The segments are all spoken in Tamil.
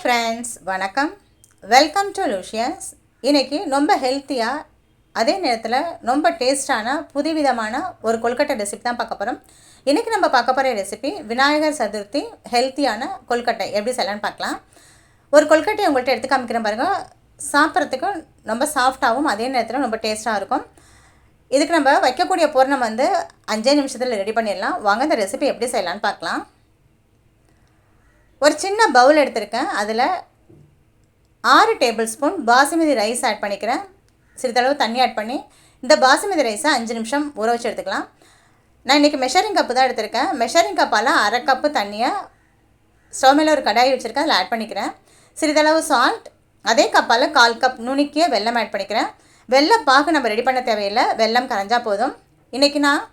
ஹாய் ஃப்ரெண்ட்ஸ் வணக்கம். வெல்கம் டு லூஷியஸ் இன்றைக்கி ரொம்ப ஹெல்த்தியாக அதே நேரத்தில் ரொம்ப டேஸ்டான புதுவிதமான ஒரு கொல்கட்டை ரெசிபி தான் பார்க்க போகிறோம் இன்றைக்கி நம்ம பார்க்க போகிற ரெசிபி விநாயகர் சதுர்த்தி ஹெல்த்தியான கொல்கட்டை. எப்படி செய்யலான்னு பார்க்கலாம். ஒரு கொல்கட்டையை உங்கள்கிட்ட எடுத்து காமிக்கிறேன் பாருங்கள் சாப்பிட்றதுக்கு ரொம்ப சாஃப்டாகவும் அதே நேரத்தில் ரொம்ப டேஸ்ட்டாக இருக்கும். இதுக்கு நம்ம வைக்கக்கூடிய பூர்ணம் வந்து அஞ்சே நிமிஷத்தில் ரெடி பண்ணிடலாம். வாங்க இந்த ரெசிபி எப்படி செய்யலாம்னு பார்க்கலாம். ஒரு சின்ன பவுல் எடுத்திருக்கேன். அதில் ஆறு table spoon basmati rice add பண்ணிக்கிறேன். சிறிதளவு தண்ணி ஆட் பண்ணி இந்த பாசுமதி ரைஸை அஞ்சு நிமிஷம் ஊற வச்சு எடுத்துக்கலாம். நான் இன்றைக்கி மெஷரிங் கப்பு தான் எடுத்திருக்கேன். மெஷரிங் கப்பால் அரை கப்பு தண்ணியை ஸ்டவ் மேலே ஒரு கடாய் வச்சுருக்கேன். அதில் ஆட் பண்ணிக்கிறேன். சிறிதளவு சால்ட் அதே கப்பால் கால் கப் நுணுக்கிய வெல்லம் ஆட் பண்ணிக்கிறேன். வெள்ளம் பாகு நம்ம ரெடி பண்ண தேவையில்லை. வெல்லம் கரைஞ்சால் போதும். இன்றைக்கி நான்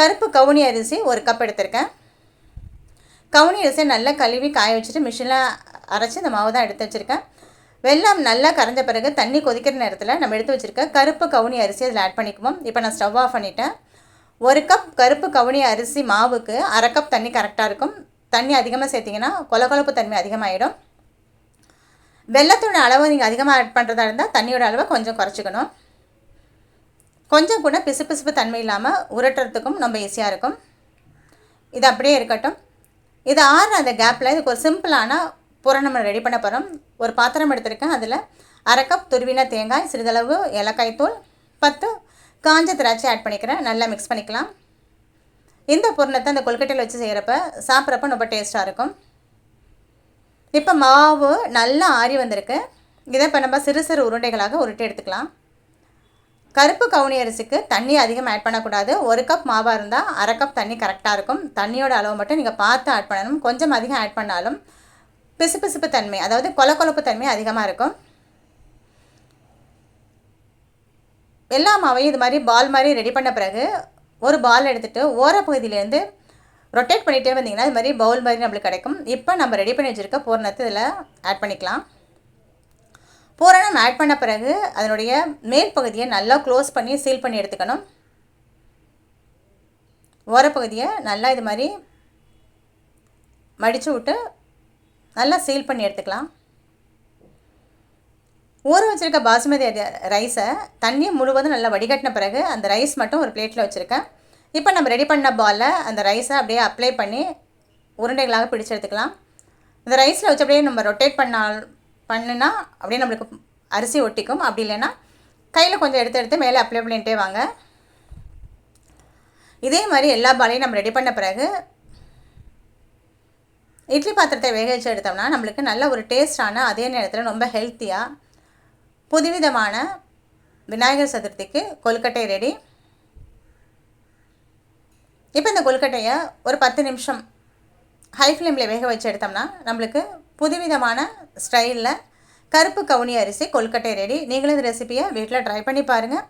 கருப்பு கவுனி அரிசி ஒரு கப் எடுத்திருக்கேன். கவுனி அரிசியை நல்லா கழுவி காய வச்சுட்டு மிஷினில் அரைச்சி இந்த மாவு தான் எடுத்து வச்சுருக்கேன். வெள்ளம் நல்லா கரைஞ்ச பிறகு தண்ணி கொதிக்கிற நேரத்தில் நம்ம எடுத்து வச்சுருக்க கருப்பு கவுனி அரிசி அதில் ஆட் பண்ணிக்குவோம். இப்போ நான் ஸ்டவ் ஆஃப் பண்ணிட்டேன். ஒரு கப் கருப்பு கவுனி அரிசி மாவுக்கு அரை கப் தண்ணி கரெக்டாக இருக்கும். தண்ணி அதிகமாக சேர்த்திங்கன்னா கொலகொலப்பு தன்மை அதிகமாகிடும் வெள்ளத்தோட அளவு நீங்கள் அதிகமாக ஆட் பண்ணுறதா இருந்தால் தண்ணியோட அளவை கொஞ்சம் குறைச்சிக்கணும். கொஞ்சம் கூட பிசு பிசுப்பு தன்மை இல்லாமல் உருட்டுறதுக்கும் ரொம்ப ஈஸியாக இருக்கும். இது அப்படியே இருக்கட்டும். இது ஆறு அந்த கேப்பில் இதுக்கு ஒரு சிம்பிளான பூரணம் நம்ம ரெடி பண்ண போகிறோம் ஒரு பாத்திரம் எடுத்திருக்கேன். அதில் அரை கப் துருவின தேங்காய் சிறிதளவு ஏலக்காய் தூள் பத்து காஞ்ச திராட்சை ஆட் பண்ணிக்கிறேன். நல்லா மிக்ஸ் பண்ணிக்கலாம். இந்த பூரணத்தை அந்த கொல்கட்டையில் வச்சு செய்கிறப்ப சாப்பிட்றப்ப ரொம்ப டேஸ்ட்டாக இருக்கும். இப்போ மாவு நல்லா ஆறி வந்திருக்கு. இதை இப்போ நம்ம சிறு சிறு உருண்டைகளாக உருட்டி எடுத்துக்கலாம். கருப்பு கவுனி அரிசிக்கு தண்ணி அதிகம் ஆட் பண்ணக்கூடாது. ஒரு கப் மாவாக இருந்தால் அரை கப் தண்ணி கரெக்டாக இருக்கும். தண்ணியோட அளவு மட்டும் நீங்கள் பார்த்து ஆட் பண்ணணும். கொஞ்சம் அதிகம் ஆட் பண்ணாலும் பிசு பிசுப்பு தன்மை அதாவது கொல கொலப்பு தன்மை அதிகமாக இருக்கும். எல்லா மாவையும் இது மாதிரி பால் மாதிரி ரெடி பண்ண பிறகு ஒரு பால் எடுத்துகிட்டு ஓரப்பகுதியிலேருந்து ரொட்டேட் பண்ணிகிட்டே வந்தீங்கன்னா இது மாதிரி பவுல் மாதிரி நம்மளுக்கு கிடைக்கும். இப்போ நம்ம ரெடி பண்ணி வச்சுருக்க பூர்ணத்தை இதில் ஆட் பண்ணிக்கலாம். பூரணம் ஆட் பண்ண பிறகு அதனுடைய மேல் பகுதியை நல்லா க்ளோஸ் பண்ணி சீல் பண்ணி எடுத்துக்கணும். ஓரப்பகுதியை நல்லா இது மாதிரி மடித்து விட்டு நல்லா சீல் பண்ணி எடுத்துக்கலாம். ஊற வச்சுருக்க பாசுமதி ரைஸை தண்ணி முழுவதும் நல்லா வடிகட்டின பிறகு அந்த ரைஸ் மட்டும் ஒரு பிளேட்டில் வச்சுருக்கேன். இப்போ நம்ம ரெடி பண்ண பாலில் அந்த ரைஸை அப்படியே அப்ளை பண்ணி உருண்டைகளாக பிடிச்சு எடுத்துக்கலாம். இந்த ரைஸில் வச்சு அப்படியே நம்ம ரொட்டேட் பண்ணால் பண்ணுனா அப்படியே நம்மளுக்கு அரிசி ஒட்டிக்கும். அப்படி இல்லைன்னா கையில் கொஞ்சம் எடுத்து எடுத்து மேலே அப்ளை பண்ணிகிட்டே வாங்க. இதே மாதிரி எல்லா பாலையும் நம்ம ரெடி பண்ண பிறகு இட்லி பாத்திரத்தை வேக வச்சு எடுத்தோம்னா நம்மளுக்கு நல்ல ஒரு டேஸ்டான அதே நேரத்தில் ரொம்ப ஹெல்த்தியாக புதுவிதமான விநாயகர் சதுர்த்திக்கு கொல்கட்டை ரெடி இப்போ இந்த கொல்கட்டையை ஒரு பத்து நிமிஷம் ஹை ஃப்ளேமில் வேக வச்சு எடுத்தோம்னா நம்மளுக்கு புதுவிதமான ஸ்டைலில் கருப்பு கவுனி அரிசி கொல்கட்டை ரெடி. நீங்களும் இந்த ரெசிபியை வீட்டில் ட்ரை பண்ணி பாருங்கள்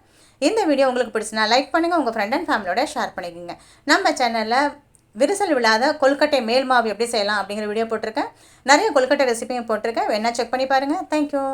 இந்த வீடியோ உங்களுக்கு பிடிச்சினா லைக் பண்ணுங்கள் உங்கள் ஃப்ரெண்ட் அண்ட் ஃபேமிலியோட ஷேர் பண்ணிக்கோங்க. நம்ம சேனலில் விரிசல் விழாத கொல்கட்டை மேல் மாவு எப்படி செய்யலாம் அப்படிங்கிற வீடியோ போட்டிருக்கேன். நிறைய கொல்கட்டை ரெசிபியும் போட்டிருக்கேன். வேணால் செக் பண்ணி பாருங்கள் தேங்க்யூ